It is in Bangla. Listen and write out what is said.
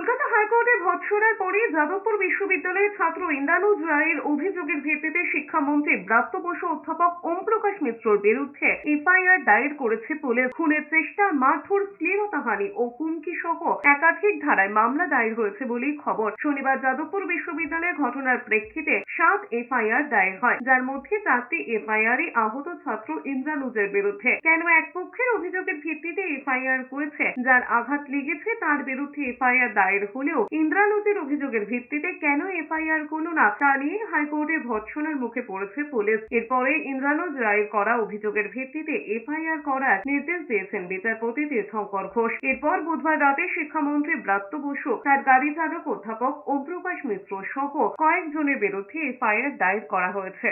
কলকাতা হাইকোর্টে ভৎসনার পরে যাদবপুর বিশ্ববিদ্যালয়ের ছাত্র ইন্দ্রানুজ রায়ের অভিযোগের ভিত্তিতে শিক্ষামন্ত্রী ব্রাত্য বসু অধ্যাপক ওম প্রকাশ মিত্রর বিরুদ্ধে এফআইআর দায়ের করেছে পুলিশ। খুনের চেষ্টা মারধর শ্লীলতাহানি ও হুমকি সহ একাধিক ধারায় মামলা দায়ের হয়েছে বলেই খবর। শনিবার যাদবপুর বিশ্ববিদ্যালয়ে ঘটনার প্রেক্ষিতে সাত এফআইআর দায়ের হয়, যার মধ্যে চারটি এফআইআর আহত ছাত্র ইন্দ্রানুজের বিরুদ্ধে। কেন এক পক্ষের অভিযোগের ভিত্তিতে এফআইআর করেছে যার আঘাত লেগেছে তার বিরুদ্ধে এফআইআর দায়ের হলেও ইন্দ্রানুজের অভিযোগের ভিত্তিতে কেন এফআইআর করল না, তা নিয়ে হাইকোর্টে ভৎসনার মুখে পড়েছে পুলিশ। এরপরে ইন্দ্রানুজ রায়ের করা অভিযোগের ভিত্তিতে এফআইআর করার নির্দেশ দিয়েছেন বিচারপতি তীর্থঙ্কর ঘোষ। এরপর বুধবার রাতে শিক্ষামন্ত্রী ব্রাত্য বসু, তার গাড়ি চালক অধ্যাপক ওমপ্রকাশ মিত্র সহ কয়েকজনের বিরুদ্ধে এফআইআর দায়ের করা হয়েছে।